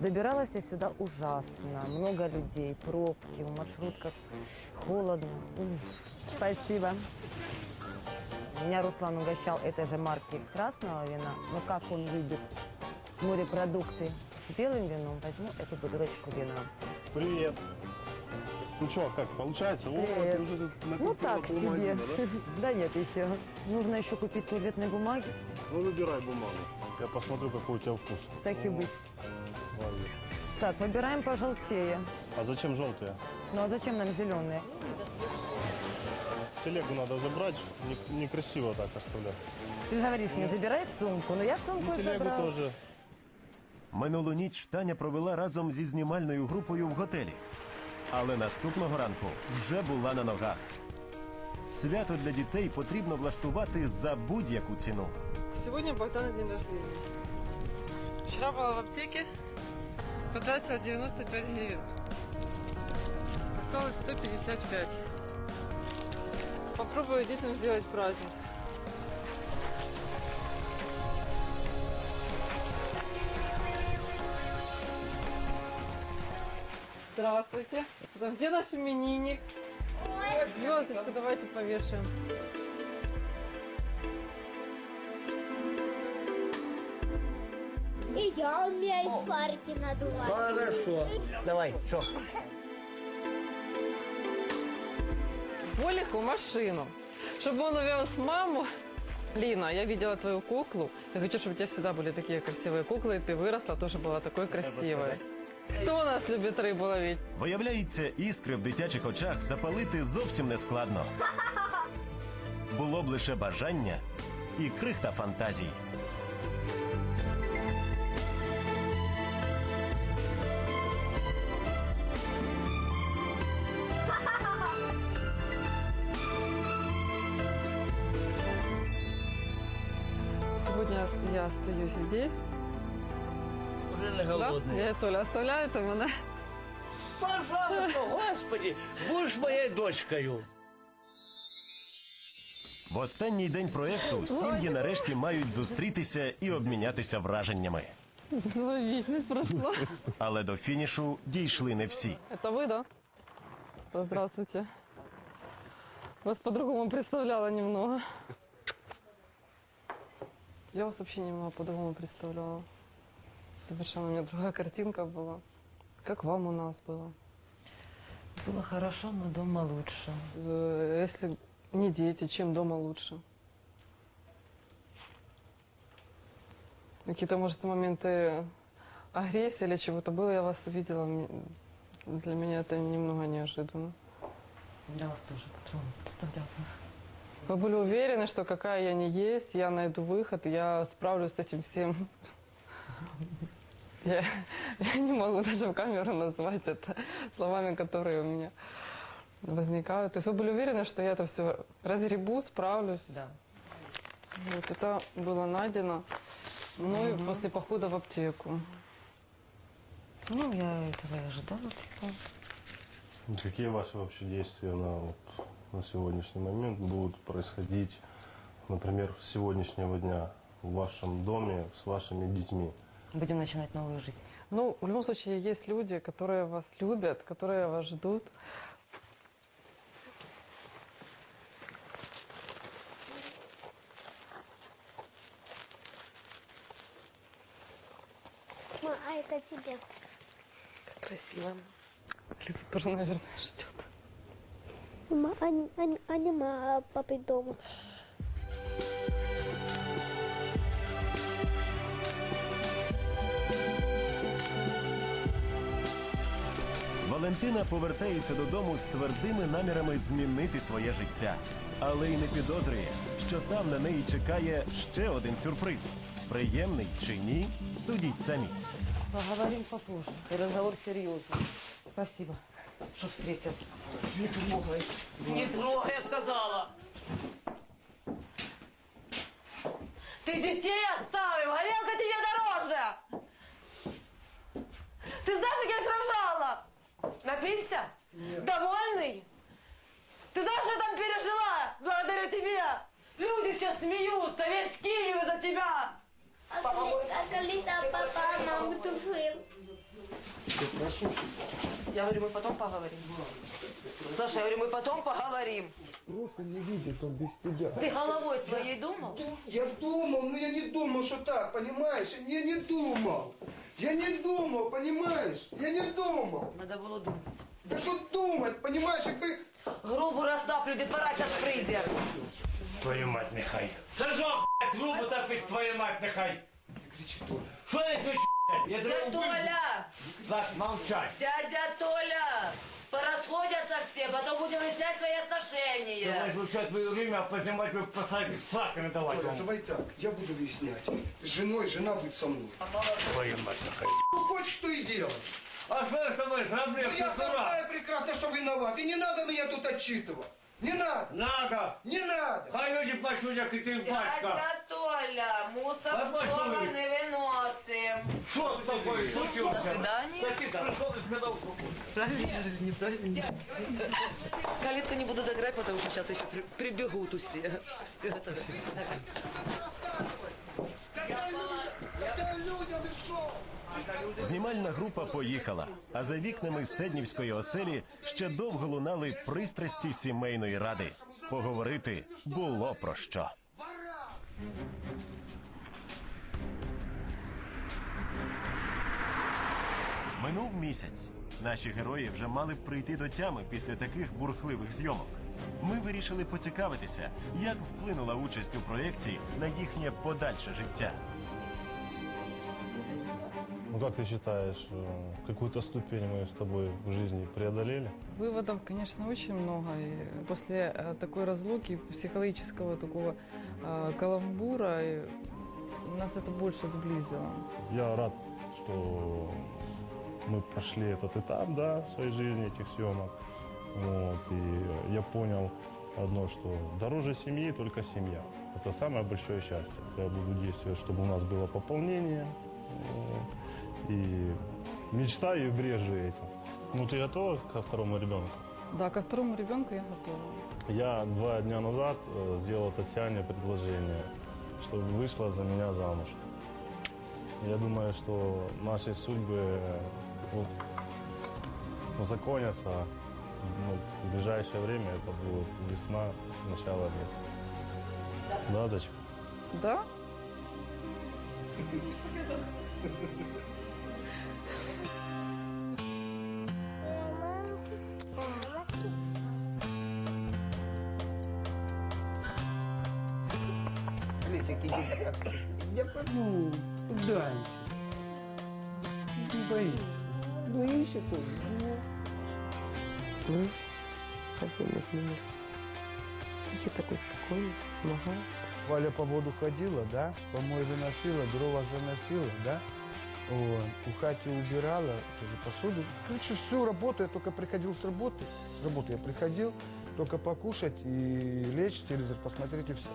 Добиралась я сюда ужасно. Много людей, пробки, в маршрутках холодно. Уф. Спасибо. Меня Руслан угощал этой же марки красного вина. Но как он любит морепродукты с белым вином, возьму эту бутылочку вина. Привет. Ну что, как, получается? О, Привет. ты уже тут Ну так себе. да? Да нет еще. Нужно еще купить туалетной бумаги. Ну, выбирай бумагу. Я посмотрю, какой у тебя вкус. Так и быть. Ладно. Так, выбираем пожелтее. А зачем желтые? Ну а зачем нам зеленые? Телегу надо забрать, не- некрасиво так оставлять. Ты же говоришь мне, забирай сумку. Но я сумку Ну, и телегу забрала. тоже. Минулу ніч Таня провела разом зі знімальною групою в готелі. Але наступного ранку вже була на ногах. Свято для дітей потрібно влаштувати за будь-яку ціну. Сегодня у Богдана день рождения. Вчера была в аптеке, Потратила 95 гривен. Осталось 155. Попробую детям сделать праздник. Здравствуйте. Что там, Где наш именинник? Звездочку давайте повешаем. И я умею фарки надувать. Хорошо. Давай, что? Волику машину, чтобы он увез маму. Лина, я видела твою куклу. Я хочу, чтобы у тебя всегда были такие красивые куклы, и ты выросла, тоже была такой красивой. Кто у нас любит рыбу ловить? Виявляється, іскри в дитячих очах запалити зовсім не складно. Було б лише бажання і крихта фантазії. Сегодня я ост- я остаюсь здесь. Уже не Да? голодный. Я Толя оставляю, там она. Пожалуйста, господи, будешь моей дочкою. В останній день проекту сім'ї нарешті мають зустрітися і обмінятися враженнями. Зловечность прошла. Але до фінішу дійшли не всі. Это вы, да? Да, Здравствуйте. Вас по-другому представляла немного. Я вас вообще немного по-другому представляла. Совершенно у меня другая картинка была. Как вам у нас было? Было хорошо, но дома лучше. Э, Если не дети, чем дома лучше? Какие-то, может, моменты агрессии или чего-то было, я вас увидела. М, Для меня это немного неожиданно. Для вас тоже по-другому представляла. Вы были уверены, что какая я не есть, я найду выход, я справлюсь с этим всем. Я, я не могу даже в камеру назвать это словами, которые у меня возникают. То есть вы были уверены, что я это все разгребу, справлюсь. Да. Вот это было найдено мной после похода в аптеку. Ну, я этого и ожидала. типа. Какие ваши вообще действия на, вот, на сегодняшний момент будут происходить, например, с сегодняшнего дня в вашем доме с вашими детьми? Будем начинать новую жизнь. Ну, в любом случае, есть люди, которые вас любят, которые вас ждут. Ма, а это тебе. Как красиво. Лиза тоже, наверное, ждет. Ма, а, не- а, не- а нема папи дома. Валентина повертається додому з твердими намірами змінити своє життя, але й не підозрює, що там на неї чекає ще один сюрприз. Приємний чи ні, судіть самі. Поговорим попозже. Разговор серьезный. Спасибо, что встретил. Не трогай. Не трогай, я сказала. Ты детей оставил, горелка тебе дороже! Ты знаешь, как я их рожала? Напился? Довольный? Ты знаешь, что я там пережила благодаря тебе? Люди все смеются, весь Киев из-за тебя! А коли, а сам папа маму тушив? Я говорю, мы потом поговорим. Саша, я говорю, мы потом поговорим. Просто не видит он без тебя. Ты головой своей думал? Я думал, но я не думал, что так, понимаешь? Я не думал. Я не думал, понимаешь? Я не думал. Надо было думать. Да тут думать, понимаешь, якби... Грубу розтаплю, детвора сейчас прийде. Твою мать, нехай. Сержок, блядь, грубо так пить, твою мать, нехай. Кричи, Толя. Що не блядь? Я Дядя. Толя! Так, молчать. Дядя Толя! Порасходятся все, потом будем выяснять свои Давай отношения. лучше твое время познимать вы посадки с давать Толя, вам. давай так, я буду выяснять. С женой, жена будет со мной. Твою мать, нехай. Ну, хочешь, что и делай. А что с тобой зроблю, Ну, я сам знаю прекрасно, что виноват. И не надо меня тут отчитывать. Не надо. Надо. Не надо. Хай люди плачуть, як і ти батька. Дядя Толя, мусор А ви- не выносим. Що ти такое случилось? До свидания. Так і сказав, Правильно или неправильно? Калитку не буду заграть, потому что сейчас еще при- прибегут все. Все это. Что? Знімальна група поїхала, а за вікнами Седнівської оселі ще довго лунали пристрасті сімейної ради. Поговорити було про що. Минув місяць. Наші герої вже мали б прийти до тями після таких бурхливих зйомок. Ми вирішили поцікавитися, як вплинула участь у проєкті на їхнє подальше життя. Ну как ты считаешь, э, какую-то ступень мы с тобой в жизни преодолели? Выводов, конечно, очень много. И после э, такой разлуки, психологического такого э, каламбура, и нас это больше сблизило. Я рад, что мы прошли этот этап, да, в своей жизни, этих съемок. Вот, и я понял одно, что дороже семьи только семья. Это самое большое счастье. Я буду действовать, чтобы у нас было пополнение. И мечтаю и брежу этим. Ну, ты готова ко второму ребенку? Да, ко второму ребенку я готова. Я два дня назад э, сделал Татьяне предложение, чтобы вышла за меня замуж. Я думаю, что наши судьбы э, ну, ну, законятся ну, в ближайшее время. Это будет весна, начало лета. Да, зачем? Да? Иди. Я пойду. Куда Не боись. Боишься тоже? Муж совсем изменился. Тихий такой спокойный, все помогает. Валя по воду ходила, да? Помой выносила, дрова заносила, да? Вот. У хати убирала, тоже посуду. Короче, всю работу, я только приходил с работы. С работы я приходил, только покушать и лечь, телевизор посмотреть и все.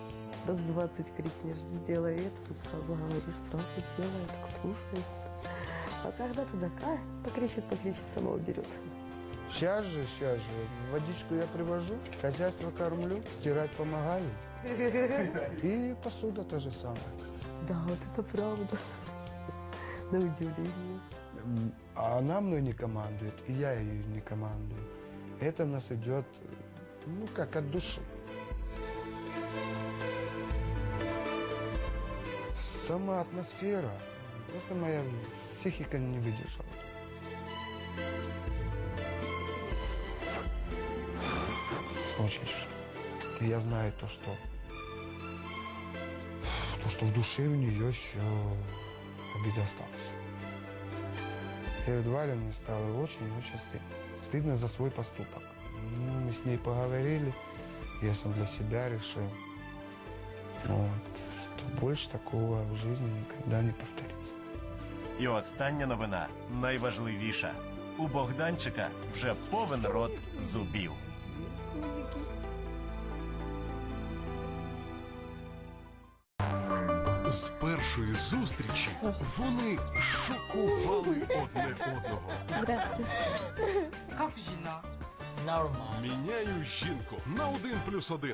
Раз двадцать крикнешь, сделай это, тут сразу говоришь, сразу делай, так слушается. А когда ты такая, покричит, покричит, сама уберет. Сейчас же, сейчас же, водичку я привожу, хозяйство кормлю, стирать помогаю. И посуда то же самое. Да, вот это правда. На удивление. А она мной не командует, и я ее не командую. Это у нас идет, ну, как от души. Сама атмосфера, просто моя психика не выдержала. Очень тяжело. Я знаю то, что то, что в душе у нее еще обида осталась. Перед Валей мне стало очень-очень стыдно. Стыдно за свой поступок. Ну, мы с ней поговорили, я сам для себя решил, вот, что больше такого в жизни никогда не повторится. І остання новина найважливіша. У Богданчика вже повен рот зубів. З першої зустрічі вони шокували одне одного. Как жена? Міняю жінку на один плюс один.